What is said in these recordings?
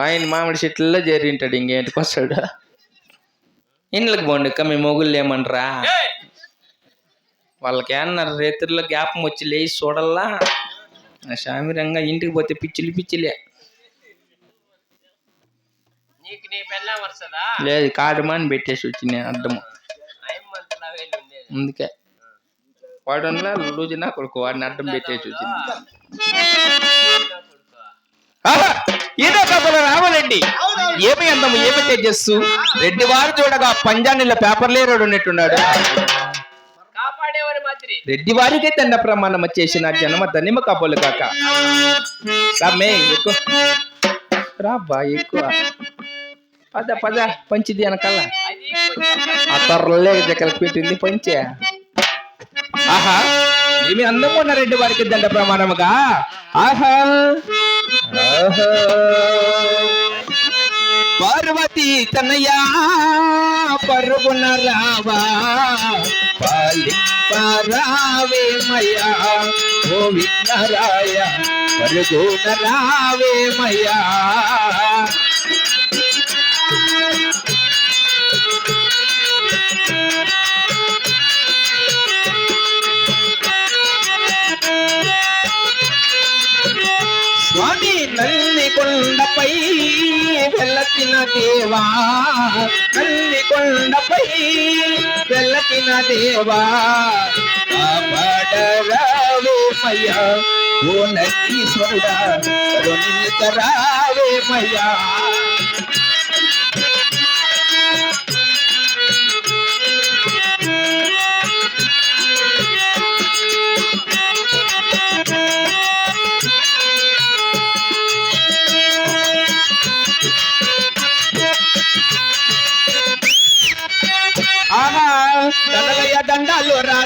ఆయన మామిడి చెట్లలో చేరింటాడు ఇంకేంటికి వస్తాడు? ఇండ్లకు పోండి ఇక మీ మొగుళ్ళు ఏమనరా వాళ్ళకి ఏమన్నారు రేతుల్లో గ్యాపం వచ్చి లేచి చూడల్లా? ఆ శామిరంగా ఇంటికి పోతే పిచ్చిలి పిచ్చిలే. లేదు కాడమాని పెట్టేసి వచ్చిన ఐమంతలాగే ఉండేది. అందుకే. వాడు లూజు నా కొడుకు వాడిని అడ్డం! ఏదో కథలు రావాలండి. ఏమి అందము? ఏమి తేజస్సు రెడ్డి వారు చూడగా పంజానిల పేపర్ లేరోడు ఉన్నట్టున్నాడు. రెడ్డి వారికే దండ ప్రమాణం చేసిన జన్మ ధనిమ కబోలు కాక. రామే ఎక్కువ రాబ్బా ఎక్కువ పద పద పంచిది కొంచెం ఆ దగ్గర పెట్టింది పంచే. ఆహా ఏమి అందం ఉన్న రెడ్డి వారికి దండ ప్రమాణముగా? ఆహా. పార్వతి తనయా పరుగున రావా. పాలింపరావేమయ్యా ఓ విఘ్నరాయ పరుగున రావే మయా. కొండపై వెల్లతిన దేవా నల్లి కొండపై వెల్లతిన దేవా కాపాడరావేమయ్యా ఓ నందీశ్వరుడా కరుణించరావేమయ్యా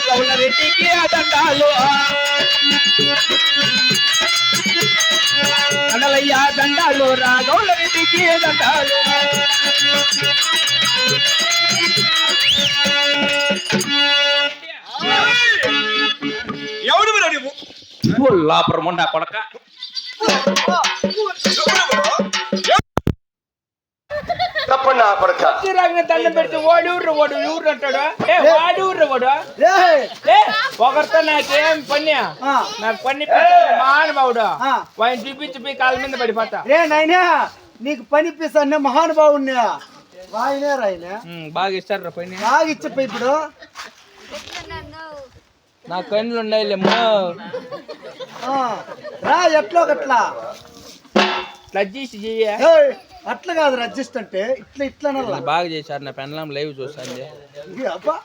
కౌల రెడ్డికి ఆ దండాలు దండలయ్య దండాలు రా కౌల రెడ్డికి దండాలు ఎవడు మీరు నువ్వు? లాపరం ఉండా కొడక. ఆ కొడక దండం పెడితే వాడు ఊర్రు వాడు? ఊరు అంటాడు? ఏ వాడు ఊర్రు వాడు? ఏ ఒకరితో నాకేం పని? నాకు పని మహానుభావుడు. వాడిని చూపించి కాళ్ళ మీద పడిపోతా. రే నాయనా నీకు పని పిస్తానే మహానుభావుణ్ణి వాయినే రాయనే బాగా ఇస్తారు పని బాగా ఇచ్చప్ప ఇప్పుడు. నా కళ్ళు ఆ, రా ఎట్లో గట్లా ఇట్లా చేసి చెయ్యి. ఏయ్, అట్లా కాదు అడ్జస్ట్ అంటే ఇట్లా ఇట్లా బాగా చేశారు నా పెన్లాం లైవ్ అబ్బా?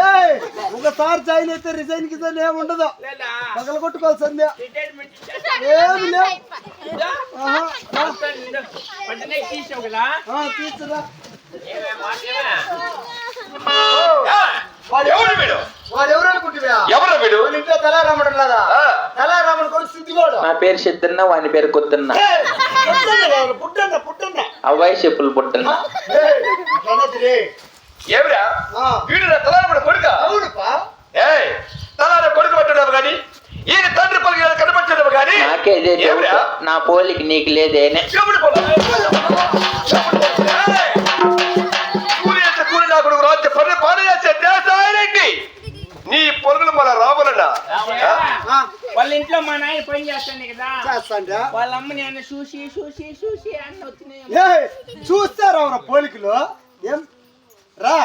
ఏయ్, ఒకసారి జాయిన్ అయితే రిజైన్ గిజైన్ ఏమి ఉండదు పగల కొట్టుకోవాల్సిందే ఏమి లేవు. ఆహా, రా. ఆ, తీసురా వాడు ఎవడు వీడు? వాడు ఎవరు అనుకుంటున్నా ఎవరు వీడు? ఇంట్లో ఆ, తెల్లారాముడు కొడుకు సిద్ధిగోడు. నా పేరు సిద్ధన్న వాని పేరు కొత్తన్న. పుట్టన్న పుట్టన్న అవ్వాయి చెప్పులు పుట్టన్న. ఏమిరా? వీడు తలారముడు కొడుక? అవునుపా. ఏయ్ తలార కొడుకు పట్టడం కానీ ఈయన తండ్రి కానీ నాకేదే నా పోలికి నీకు చేస్తే కూలి నా చేస్తే పొరుగులు మన రావాలన్నా ఆ, వాళ్ళ ఇంట్లో మా నాయన పని చేస్తాను కదా. చేస్తాండా? వాళ్ళ అమ్మని అన్న చూసి చూసి చూసి అన్న వచ్చినాయి. ఏయ్, చూస్తారా ఎవరు పోలికలు? ఏం? రా?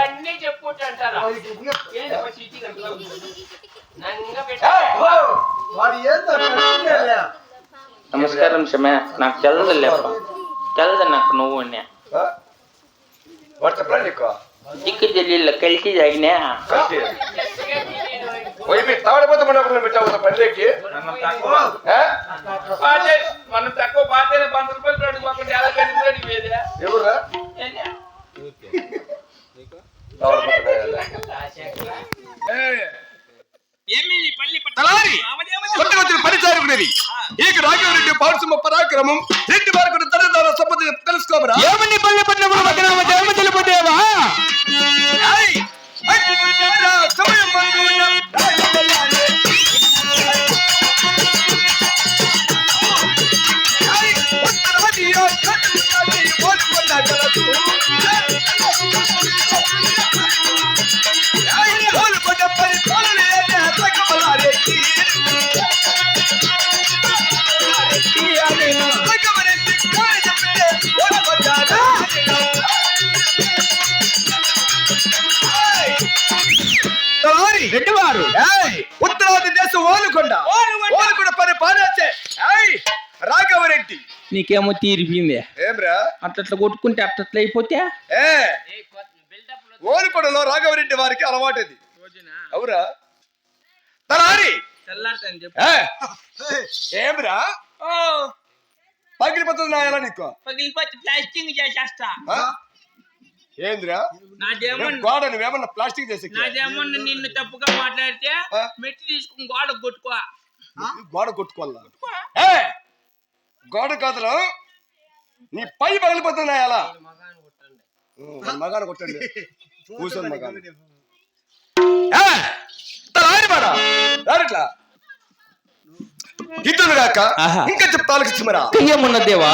అన్ని చెప్పుకుంటారా. నమస్కారం క్షమే. నాకు తెల్లదు లేప్ప తెల్లదు నాకు నువ్వు అన్నా దిక్కు తెలియదు కలిసి తగినా? మన ఒకరిని పౌరుషమ పరాక్రమం రెడ్డి వరకు తరదార సంపద తెలుసుకోమరా? ఏమని పల్లె జన్మ తెలిపోతేవా నీకేమో తీరిపోయింది ఏమ్రా? అట్లా కొట్టుకుంటే అట్లా అయిపోతే? ఏ? ఏ కొత్త బిల్డప్ ఓలుకొండలో రాఘవరెడ్డి వారికి అలవాటు అది అవురా తలారి ఏమ్రా? పగిలిపోతుంది నాయలా నీకు? పగిలిపోతే ప్లాస్టింగ్ చేసేస్తా. ఆ? ఏంద్రా? నాదేమో ఏం గోడ నువ్వేమన్నా ప్లాస్టిక్ చేసి నాదేమో నిన్ను తప్పుగా మాట్లాడితే ఆ? మెట్టి తీసుకుని గోడ కొట్టుకో. గోడ కొట్టుకోవాలా? ఏ? గోడ కాదురా. నీ పై పగిలిపోతుంది నాయలా మగాన కొట్టండి. కూర్చొని మగాన రారిట్లా ఇద్దరు కాక. ఇంకా చెప్తా ఆలోచించమరా ఏమున్న దేవా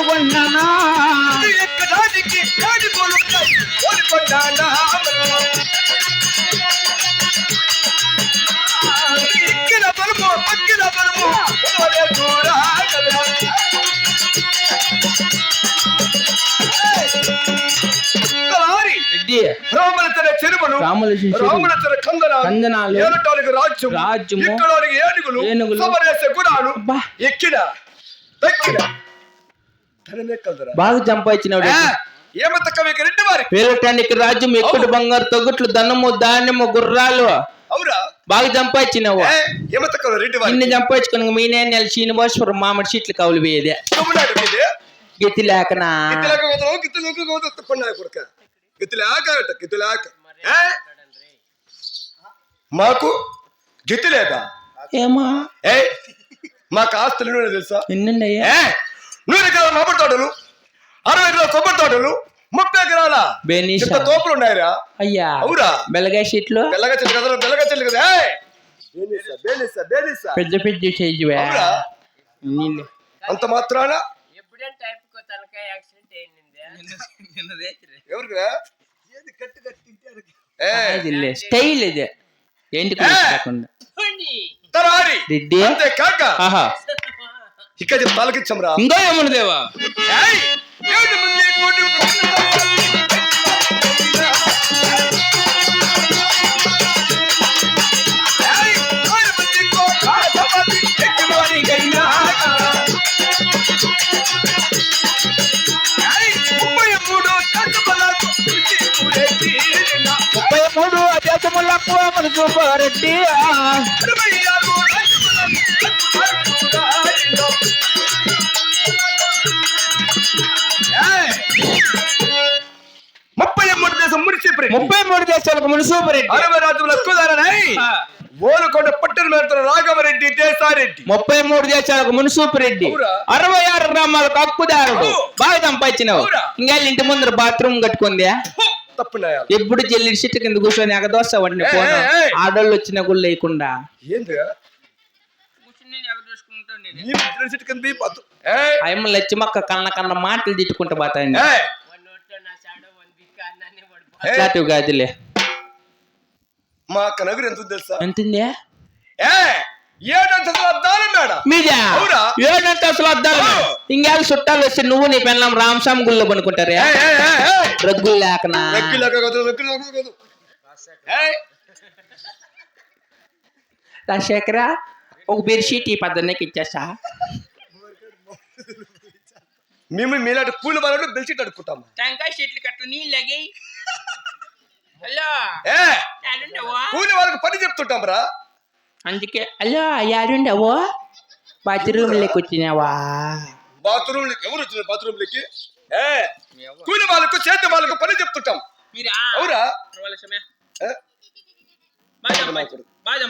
బయట ఎక్కడానికి ఓడిపోతాడా ఇక్కిన బలము పక్కిన బలము ఒరే దూరా కదరా. తలారి రెడ్డి రామలతర చెరువులు రాముల శిష్యుడు. రామలతర కందనాలు కందనాలు. ఏలటానికి రాజ్యం రాజ్యము. ఎక్కడానికి ఏనుగులు ఏనుగులు. సమరేసే గుణాలు. ఎక్కిన కదరా బాగా సంపాదించినాడు ఏమంత కవికి రెండు వారి వేలటానికి రాజ్యం ఎక్కుడు బంగారు తొగుట్లు ధనము ధాన్యము గుర్రాలు. అవురా. బాగా సంపాదించినావు ఏ, ఏమంత కవి రెండు వారి ఇన్ని సంపాదించుకుని మీ నెల శ్రీనివాసపురం మామిడి సీట్లు తమ్ముడాడు మీదే? గతి లేకనా? గిత్తిలాక అట, గిత్తిలాక ఏ? మాకు గిత్తి లేదా? ఏమా? ఏ? మాకు ఆస్తులు నూనె తెలుసా? ఎన్నున్నాయా? నూరు ఎకరాల మామిడి తోటలు అరవై ఎకరాల కొబ్బరి తోటలు ముప్పై ఎకరాల బెనీషా. తోపులు ఉన్నాయిరా. అయ్యా అవురా. బెలగాయ సీట్లు బెల్లగా చెల్లి కదా బెల్లగా చెల్లి కదా. పెద్ద పెద్ద అంత మాత్రాన. స్టైల్ ఇది. ఏంటి కాకుండా తరారి రెడ్డి? అంతే కాక. ఇక్కడ తలకిచ్చంరా ఇంకో ఏమన్నా దేవా ఏయ్! ఏడు మంది కోటి ఏయ్! ముప్పై మూడు దేశాలకు మన సూపరెడ్డి అరవై రాజుల కుదారనై ఓలుకొండ పట్టణ మేడతారు రాఘవరెడ్డి దేశారెడ్డి. ముప్పై మూడు దేశాలకు మున్సూపు అవురా? అరవై ఆరు గ్రామాలకు హక్కుదారుడు. బాగా సంపాదించినావు? ఇంకా ఇంటి ముందర బాత్రూమ్ కట్టుకుంది? ఎప్పుడు చెల్లి సిట్టు కింద కూర్చొని ఎగదోస్తా వండి ఏయ్, పోను. ఏయ్, ఏయ్. ఆడోళ్ళు వచ్చిన కూడా లేకుండా. అయ్యమ్మ లచ్చి మొక్క కన్న కన్న మాటలు తిట్టుకుంటూ పోతాయండి ఏయ్, వన్ నోట్లో నా షాడో వన్ దిక్కు అన్నీ పడిపో ఏయ్, అట్లాంటివి కాదులే. మా అక్క నగరు ఎంత తెలుసా? ఎంతుంది? ఏడంతస్తుల అద్దాల మీదా? అద్దాలు. ఇంకేళ్ళు చుట్టాలు వస్తే నువ్వు నీ పెళ్ళం రామస్వామి గుళ్ళో పనుకుంటారే. రగ్గులు లేకనా? రాజశేఖర ఒక బెడ్షీట్ ఈ పద్దెనికి ఇచ్చేసా మేము మీలాంటి కూలి వాళ్ళు బెల్షీట్ అడుక్కుంటాం. టెంకాయ చెట్లు కట్ట నీళ్ళు కూలి వాళ్ళకి పని చెప్తుంటాం రా. అందుకే అయ్యో యారుండవో బాత్రూమ్ వచ్చినావా? బాత్రూమ్ ఎవరు వచ్చిన బాత్రూమ్ లెక్కి కూలి వాళ్ళకు చేతి వాళ్ళకు పని చెప్తుంటాం. మీరు? అవురా.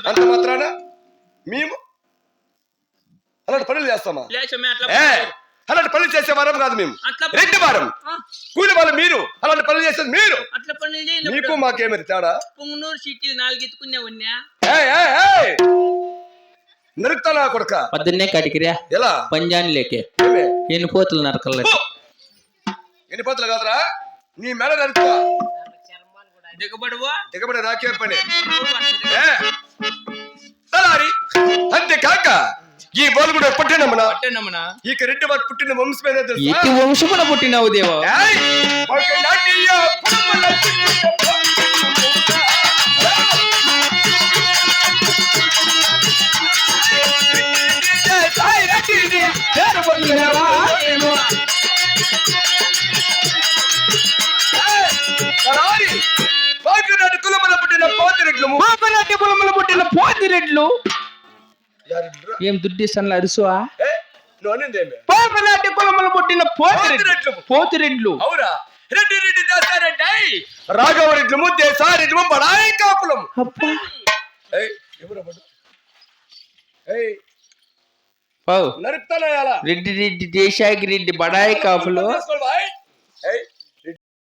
అంత మాత్రాన? మేము? అలాంటి పనులు చేస్తామా? అలాంటి పనులు చేసే వారం కాదు మేము. అట్లా రెడ్డి వారం. కూలి వాళ్ళు మీరు అలాంటి పనులు చేసేది మీరు. మీకు మాకేమరి తేడా? పొంగునూరు సిటీలు నాలుగు ఎత్తుకునే ఉన్నా ఏయ్, ఏయ్, ఏయ్! నరుకుతానా కొడుక? పొద్దున్నే కడికిరా ఎలా? పంజాని లేకే? ఎన్ని పోతులు నరకలే! ఎన్ని పోతులు కాదురా? నీ మెడ నరుకుతా. దిగబడువా? దిగబడి నాకే పని? ఏ? తలారి! అంతేకాక ఈ బోలుగుడు పుట్టినమ్మన పట్టణమునా ఈ రెడ్డి వాడు పుట్టిన వంశమేదో తెలుసా ఎట్టి వంశమున పుట్టినావు దేవో ఏయ్! ఒక నాటియ పురుగుల పుట్టిన! తలారి కులమున పోతిరెడ్లము పాపనాటి పొలములు పుట్టిన పోతిరెడ్లు? ఏం దుడ్డిసన్లు అరుసువా పాపనాటి పొలములు పుట్టిన పోతిరెడ్లు. పోతిరెడ్లు. అవురా. రెడ్డి రెడ్డి బడాయి ఎవరు అవ్వడు? ఏయ్. పో. నరుకుతానా ఎలా రెడ్డి రెడ్డి దేశాగి రెడ్డి బడాయి కాపులు. ఏయ్.